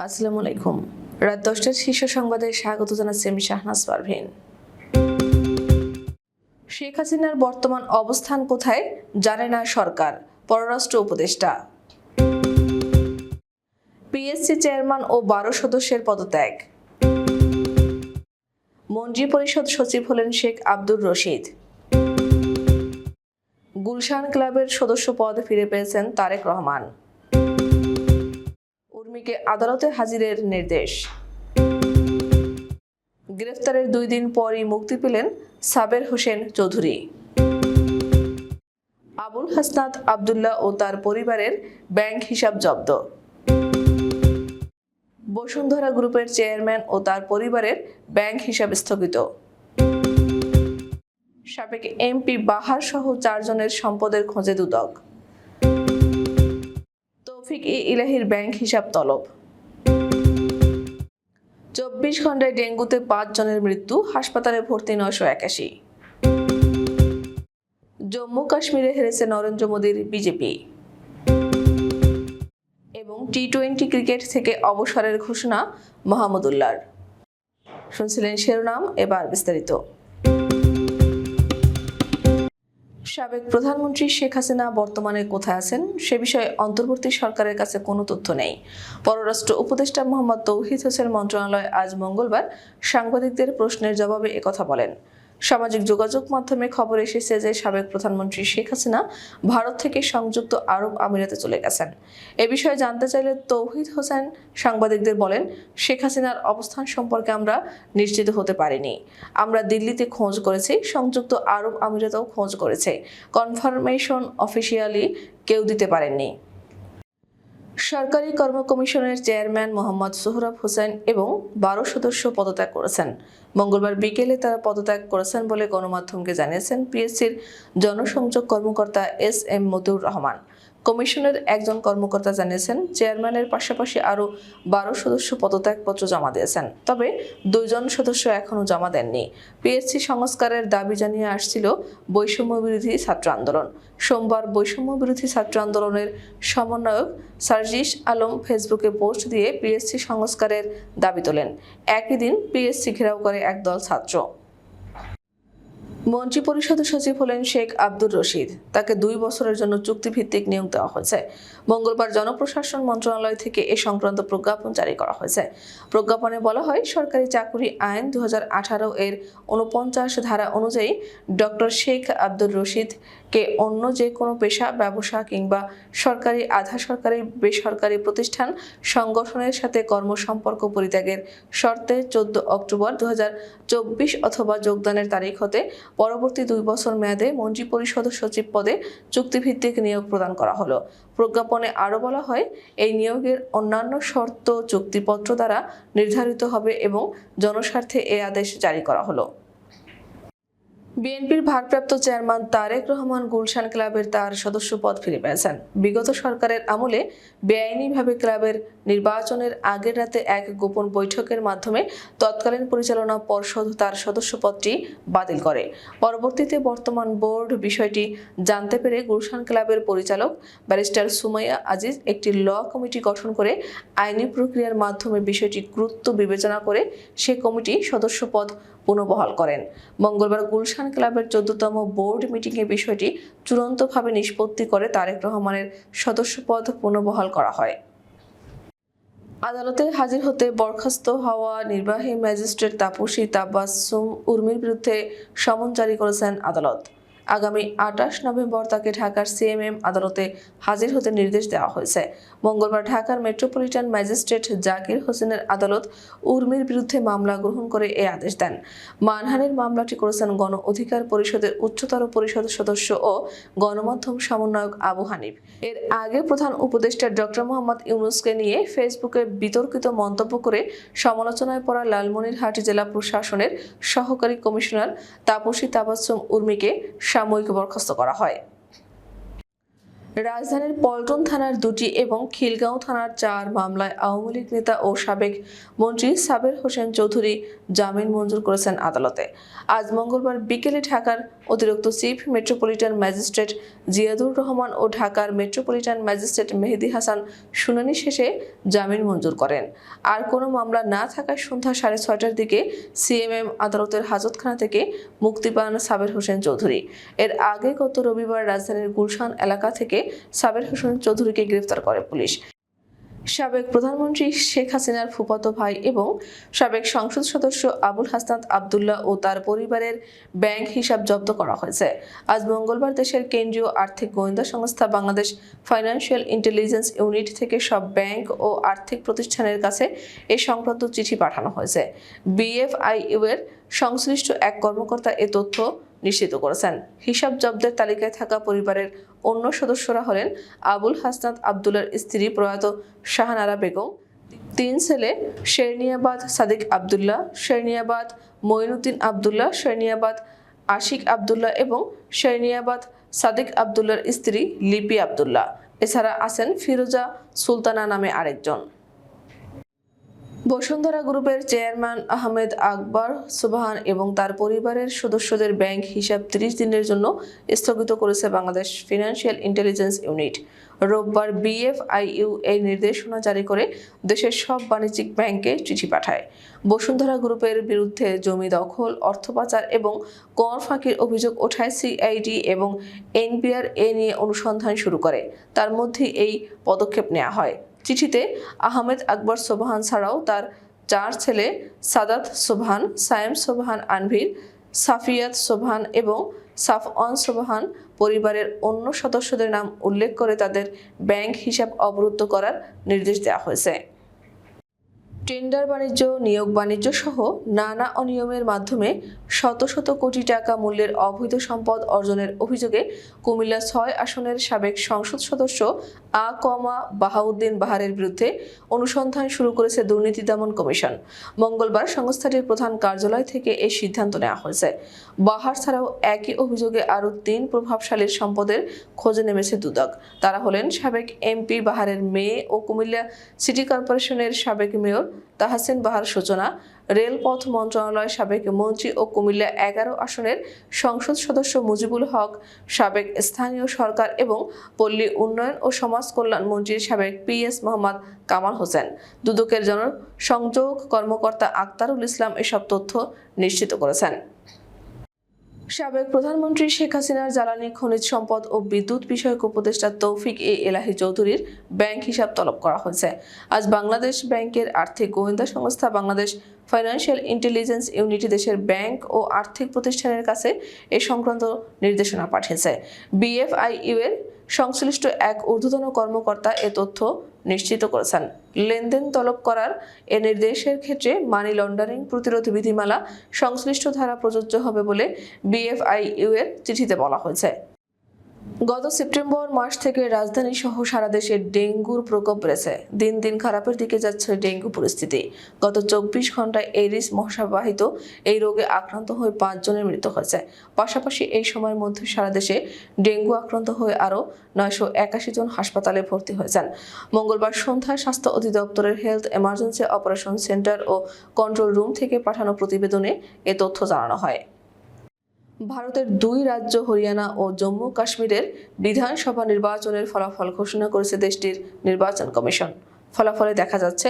আসসালামু আলাইকুম। রাত দশটার শীর্ষ সংবাদে স্বাগত জানাচ্ছি আমি শাহনাজ পারভিন। শেখ হাসিনার বর্তমান অবস্থান কোথায় জানে না সরকার, পররাষ্ট্র উপদেষ্টা। পিএসসি চেয়ারম্যান ও বারো সদস্যের পদত্যাগ। মন্ত্রী পরিষদ সচিব হলেন শেখ আব্দুর রশিদ। গুলশান ক্লাবের সদস্য পদ ফিরে পেয়েছেন তারেক রহমান। উর্মিকে আদালতে হাজিরের নির্দেশ। গ্রেফতারের দুই দিন পরই মুক্তি পেলেন সাবের হোসেন চৌধুরী। আবুল হাসনাত আবদুল্লাহ ও তার পরিবারের ব্যাংক হিসাব জব্দ। বসুন্ধরা গ্রুপের চেয়ারম্যান ও তার পরিবারের ব্যাংক হিসাব স্থগিত। সাবেক এমপি বাহার সহ চারজনের সম্পদের খোঁজে দুদক। তৌফিক ই ইলাহির ব্যাংক হিসাব তলব। চব্বিশ ঘন্টায় ডেঙ্গুতে পাঁচ জনের মৃত্যু, হাসপাতালে ভর্তি নয়শো একাশি। জম্মু কাশ্মীরে হেরেছে নরেন্দ্র মোদীর বিজেপি। এবং টি টোয়েন্টি ক্রিকেট থেকে অবসরের ঘোষণা মোহাম্মদুল্লাহর শুনছিলেন শিরোনাম, এবার বিস্তারিত। সাবেক প্রধানমন্ত্রী শেখ হাসিনা বর্তমানে কোথায় আছেন? সে বিষয়ে অন্তর্বর্তী সরকারের কাছে কোনো তথ্য নেই। পররাষ্ট্র উপদেষ্টা মোহাম্মদ তৌহিদ হোসেন মন্ত্রণালয় আজ মঙ্গলবার সাংবাদিকদের প্রশ্নের জবাবে একথা বলেন। সামাজিক যোগাযোগ মাধ্যমে খবর এসেছে যে সাবেক প্রধানমন্ত্রী শেখ হাসিনা ভারত থেকে সংযুক্ত আরব আমিরাতে চলে গেছেন। এ বিষয়ে জানতে চাইলে তৌহিদ হোসেন সাংবাদিকদের বলেন, শেখ হাসিনার অবস্থান সম্পর্কে আমরা নিশ্চিত হতে পারিনি। আমরা দিল্লিতে খোঁজ করেছি, সংযুক্ত আরব আমিরাতেও খোঁজ করেছে। কনফার্মেশন অফিসিয়ালি কেউ দিতে পারেননি। সরকারি কর্ম কমিশনের চেয়ারম্যান মোহাম্মদ সোহরাব হোসেন এবং বারো সদস্য পদত্যাগ করেছেন। মঙ্গলবার বিকেলে তারা পদত্যাগ করেছেন বলে গণমাধ্যমকে জানিয়েছেন পিএসসির জনসংযোগ কর্মকর্তা এস এম মতিউর রহমান। কমিশনের একজন কর্মকর্তা জানিয়েছেন, চেয়ারম্যানের পাশাপাশি আরও বারো সদস্য পদত্যাগপত্র জমা দিয়েছেন। তবে দুইজন সদস্য এখনও জমা দেননি। পিএসসি সংস্কারের দাবি জানিয়ে আসছিল বৈষম্য বিরোধী ছাত্র আন্দোলন। সোমবার বৈষম্য বিরোধী ছাত্র আন্দোলনের সমন্বয়ক সার্জিস আলম ফেসবুকে পোস্ট দিয়ে পিএসসি সংস্কারের দাবি তোলেন। একই দিন পিএসসি ঘেরাও করে একদল ছাত্র। মন্ত্রী পরিষদের সচিব হলেন শেখ আব্দুর রশিদ। তাকে দুই বছরের জন্য চুক্তিভিত্তিক নিয়োগ দেওয়া হয়েছে। মঙ্গলবার জনপ্রশাসন মন্ত্রণালয় থেকে এ সংক্রান্ত প্রজ্ঞাপন জারি করা হয়েছে। প্রজ্ঞাপনে বলা হয়, সরকারি চাকুরি আইন দু হাজার আঠারো এর উনপঞ্চাশ ধারা অনুযায়ী ডক্টর শেখ আব্দুর রশিদ কে অন্য যে কোনো পেশা, ব্যবসা কিংবা সরকারি, আধা সরকারি, বেসরকারি প্রতিষ্ঠান সংগঠনের সাথে কর্মসম্পর্ক পরিত্যাগের শর্তে চোদ্দ অক্টোবর দু অথবা যোগদানের তারিখ হতে পরবর্তী দুই বছর মেয়াদে মন্ত্রী পরিষদ সচিব পদে চুক্তিভিত্তিক নিয়োগ প্রদান করা হলো। প্রজ্ঞাপনে আরও বলা হয়, এই নিয়োগের অন্যান্য শর্ত চুক্তিপত্র দ্বারা নির্ধারিত হবে এবং জনস্বার্থে এ আদেশ জারি করা হলো। বিএনপির ভারপ্রাপ্ত চেয়ারম্যান তারেক রহমান গুলশান ক্লাবের তার সদস্য পদ ফিরে পেয়েছেন। বিগত সরকারের আমলে বেআইনিভাবে ক্লাবের নির্বাচনের আগের রাতে এক গোপন বৈঠকের মাধ্যমে তৎকালীন পরিচালনা পর্ষদ তার সদস্যপদটি বাতিল করে। পরবর্তীতে বর্তমান বোর্ড বিষয়টি জানতে পেরে গুলশান ক্লাবের পরিচালক ব্যারিস্টার সুমাইয়া আজিজ একটি ল কমিটি গঠন করে আইনি প্রক্রিয়ার মাধ্যমে বিষয়টি গুরুত্ব বিবেচনা করে সে কমিটি সদস্যপদ পুনর্বহাল করেন। মঙ্গলবার গুলশান ক্লাবের চোদ্দতম বোর্ড মিটিংয়ে বিষয়টি চূড়ান্তভাবে নিষ্পত্তি করে তারেক রহমানের সদস্যপদ পুনর্বহাল করা হয়। আদালতে হাজির হতে বরখাস্ত হওয়া নির্বাহী ম্যাজিস্ট্রেট তাপসী তাব্বাস উর্মির বিরুদ্ধে সমন জারি করেছেন আদালত। আগামী আটাশ নভেম্বর তাকে ঢাকার সিএমএম আদালতে হাজির হতে নির্দেশ দেওয়া হয়েছে। মঙ্গলবার ঢাকার মেট্রোপলিটন ম্যাজিস্ট্রেট জাকির হোসেনের আদালত উর্মির বিরুদ্ধে মামলা গ্রহণ করে এ আদেশ দেন। মানহানির মামলাটি করেছেন গণ অধিকার পরিষদের উচ্চতর পরিষদ সদস্য ও গণমাধ্যম সমন্বয়ক আবু হানিফ। এর আগে প্রধান উপদেষ্টা ডক্টর মোহাম্মদ ইউনুসকে নিয়ে ফেসবুকে বিতর্কিত মন্তব্য করে সমালোচনায় পড়া লালমনিরহাট জেলা প্রশাসনের সহকারী কমিশনার তাপসী তাবাসুম উর্মিকে সাময়িক বরখাস্ত করা হয়। রাজধানীর পল্টন থানার দুটি এবং খিলগাঁও থানার চার মামলায় আওয়ামী লীগ নেতা ও সাবেক মন্ত্রী সাবের হোসেন চৌধুরী জামিন মঞ্জুর করেছেন আদালতে। আজ মঙ্গলবার বিকেলে ঢাকার অতিরিক্ত chief metropolitan magistrate Ziadur Rahman ও ঢাকার মেট্রোপলিটন ম্যাজিস্ট্রেট মেহেদি হাসান শুনানি শেষে জামিন মঞ্জুর করেন। আর কোনো মামলা না থাকায় সন্ধ্যা সাড়ে ছয়টার দিকে সিএমএম আদালতের হাজতখানা থেকে মুক্তি পান সাবের হোসেন চৌধুরী। এর আগে গত রবিবার রাজধানীর গুলশান এলাকা থেকে সাবের হোসেন চৌধুরীকে গ্রেফতার করে পুলিশ। সাবেক প্রধানমন্ত্রী শেখ হাসিনার ফুফাতো ভাই এবং সাবেক সংসদ সদস্য আবুল হাসনাত আবদুল্লাহ ও তার পরিবারের ব্যাংক হিসাব জব্দ করা হয়েছে। আজ মঙ্গলবার দেশের কেন্দ্রীয় আর্থিক গোয়েন্দা সংস্থা বাংলাদেশ ফাইন্যান্সিয়াল ইন্টেলিজেন্স ইউনিট থেকে সব ব্যাংক ও আর্থিক প্রতিষ্ঠানের কাছে এ সংক্রান্ত চিঠি পাঠানো হয়েছে। বিএফআইইউ এর সংশ্লিষ্ট এক কর্মকর্তা এ তথ্য নিশ্চিত করেছেন। হিসাব জব্দের তালিকায় থাকা পরিবারের অন্য সদস্যরা হলেন আবুল হাসনাত আবদুল্লার স্ত্রী প্রয়াত শাহানারা বেগম, তিন ছেলে শেরনিয়াবাদ সাদিক আবদুল্লাহ, শেরনিয়াবাদ মঈনুদ্দিন আবদুল্লাহ, শেরনিয়াবাদ আশিক আবদুল্লাহ এবং শেরনিয়াবাদ সাদিক আবদুল্লার স্ত্রী লিপি আবদুল্লাহ। এছাড়া আছেন ফিরোজা সুলতানা নামে আরেকজন। বসুন্ধরা গ্রুপের চেয়ারম্যান আহমেদ আকবর, সুবহান এবং তার পরিবারের সদস্যদের ব্যাংক হিসাব ত্রিশ দিনের জন্য স্থগিত করেছে বাংলাদেশ ফিনান্সিয়াল ইন্টেলিজেন্স ইউনিট। রোববার বিএফআইইউ এই নির্দেশনা জারি করে দেশের সব বাণিজ্যিক ব্যাংকে চিঠি পাঠায়। বসুন্ধরা গ্রুপের বিরুদ্ধে জমি দখল, অর্থ পাচার এবং কর ফাঁকির অভিযোগ ওঠায় সিআইডি এবং এনবিআর এ নিয়ে অনুসন্ধান শুরু করে। তার মধ্যে এই পদক্ষেপ নেওয়া হয়। চিঠিতে আহমেদ আকবর সোবহান ছাড়াও তার চার ছেলে সাদাত সোবহান, সায়েম সোবহান আনভির, সাফিয়াত সোবহান এবং সাফওয়ান সোবহান পরিবারের অন্য সদস্যদের নাম উল্লেখ করে তাদের ব্যাংক হিসাব অবরুদ্ধ করার নির্দেশ দেওয়া হয়েছে। টেন্ডার বাণিজ্য, নিয়োগ বাণিজ্য সহ নানা অনিয়মের মাধ্যমে শত শত কোটি টাকা মূল্যের অবৈধ সম্পদ অর্জনের অভিযোগে কুমিল্লা ছয় আসনের সাবেক সংসদ সদস্য আ কমা বাহাউদ্দিন বাহারের বিরুদ্ধে অনুসন্ধান শুরু করেছে দুর্নীতি দমন কমিশন। মঙ্গলবার সংস্থাটির প্রধান কার্যালয় থেকে এই সিদ্ধান্ত নেওয়া হয়েছে। বাহার ছাড়াও একই অভিযোগে আরও তিন প্রভাবশালীর সম্পদের খোঁজে নেমেছে দুদক। তারা হলেন সাবেক এমপি বাহারের মেয়ে ও কুমিল্লা সিটি কর্পোরেশনের সাবেক মেয়র তাহাসিন বাহার সূচনা, রেলপথ মন্ত্রণালয় সাবেক মন্ত্রী ও কুমিল্লা এগারো আসনের সংসদ সদস্য মুজিবুল হক, সাবেক স্থানীয় সরকার এবং পল্লী উন্নয়ন ও সমাজ কল্যাণ মন্ত্রীর সাবেক পি এস মোহাম্মদ কামাল হোসেন। দুদকের জনসংযোগ কর্মকর্তা আক্তারুল ইসলাম এসব তথ্য নিশ্চিত করেছেন। সাবেক প্রধানমন্ত্রী শেখ হাসিনার জ্বালানি, খনিজ সম্পদ ও বিদ্যুৎ বিষয়ক উপদেষ্টা তৌফিক এ এলাহি চৌধুরীর ব্যাংক হিসাব তলব করা হয়েছে। আজ বাংলাদেশ ব্যাংকের আর্থিক গোয়েন্দা সংস্থা বাংলাদেশ ফাইন্যান্সিয়াল ইন্টেলিজেন্স ইউনিটি দেশের ব্যাংক ও আর্থিক প্রতিষ্ঠানের কাছে এ সংক্রান্ত নির্দেশনা পাঠিয়েছে। বিএফআইইউ এর সংশ্লিষ্ট এক ঊর্ধ্বতন কর্মকর্তা এ তথ্য নিশ্চিত করেছেন। লেনদেন তলব করার এ নির্দেশের ক্ষেত্রে মানি লন্ডারিং প্রতিরোধ বিধিমালা সংশ্লিষ্ট ধারা প্রযোজ্য হবে বলে বিএফআইইউ এর চিঠিতে বলা হয়েছে। গত সেপ্টেম্বর মাস থেকে রাজধানী সহ সারা দেশে ডেঙ্গুর প্রকোপ বেড়েছে। দিন দিন খারাপের দিকে যাচ্ছে ডেঙ্গু পরিস্থিতি। গত চব্বিশ ঘন্টায় এরিস মশাবাহিত এই রোগে আক্রান্ত হয়ে পাঁচজনের মৃত্যু হয়েছে। পাশাপাশি এই সময়ের মধ্যে সারা দেশে ডেঙ্গু আক্রান্ত হয়ে আরও নয়শো একাশি জন হাসপাতালে ভর্তি হয়েছেন। মঙ্গলবার সন্ধ্যায় স্বাস্থ্য অধিদপ্তরের হেলথ এমার্জেন্সি অপারেশন সেন্টার ও কন্ট্রোল রুম থেকে পাঠানো প্রতিবেদনে এ তথ্য জানানো হয়। ভারতের দুই রাজ্য হরিয়ানা ও জম্মু কাশ্মীরের বিধানসভা নির্বাচনের ফলাফল ঘোষণা করেছে দেশটির নির্বাচন কমিশন। ফলাফলে দেখা যাচ্ছে,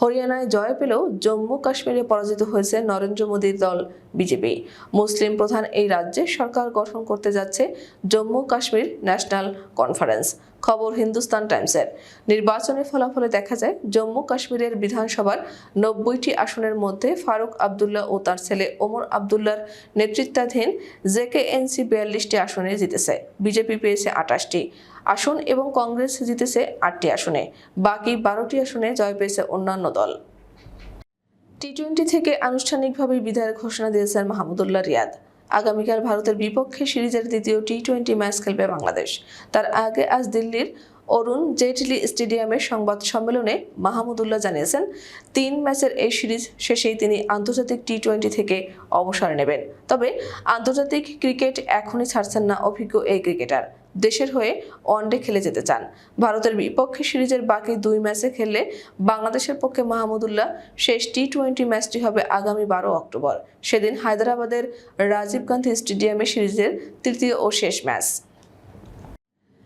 হরিয়ানায় জয় পেলেও জম্মু কাশ্মীরে পরাজিত হয়েছে নরেন্দ্র মোদীর দল, বিজেপি। মুসলিম প্রধান এই রাজ্যে সরকার গঠন করতে যাচ্ছে জম্মু কাশ্মীর ন্যাশনাল কনফারেন্স। খবর হিন্দুস্তান টাইমসের। নির্বাচনের ফলাফলে দেখা যায়, জম্মু কাশ্মীরের বিধানসভার নব্বইটি আসনের মধ্যে ফারুক আবদুল্লাহ ও তার ছেলে ওমর আবদুল্লার নেতৃত্বাধীন জেকেএনসি বিয়াল্লিশটি আসনে জিতেছে। বিজেপি পেয়েছে আটাশটি আসন এবং কংগ্রেস জিতেছে আটটি আসনে। বাকি বারোটি আসনে জয় পেয়েছে অন্যান্য দল। টি টোয়েন্টি থেকে আনুষ্ঠানিকভাবে বিদায়ের ঘোষণা দিয়েছেন মাহমুদুল্লাহ রিয়াদ। আগামীকাল ভারতের বিপক্ষে সিরিজের দ্বিতীয় টি টোয়েন্টি ম্যাচ খেলবে বাংলাদেশ। তার আগে আজ দিল্লির অরুণ জেটলি স্টেডিয়ামের সংবাদ সম্মেলনে মাহমুদুল্লাহ জানিয়েছেন, তিন ম্যাচের এই সিরিজ শেষেই তিনি আন্তর্জাতিক টি টোয়েন্টি থেকে অবসর নেবেন। তবে আন্তর্জাতিক ক্রিকেট এখনই ছাড়ছেন না অভিজ্ঞ এই ক্রিকেটার। দেশের হয়ে ওয়ানডে খেলে যেতে চান। ভারতের বিপক্ষে সিরিজের বাকি দুই ম্যাচে খেললে বাংলাদেশের পক্ষে মাহমুদুল্লাহ শেষ টি টোয়েন্টি ম্যাচটি হবে আগামী বারো অক্টোবর। সেদিন হায়দ্রাবাদের রাজীব গান্ধী স্টেডিয়ামে সিরিজের তৃতীয় ও শেষ ম্যাচ।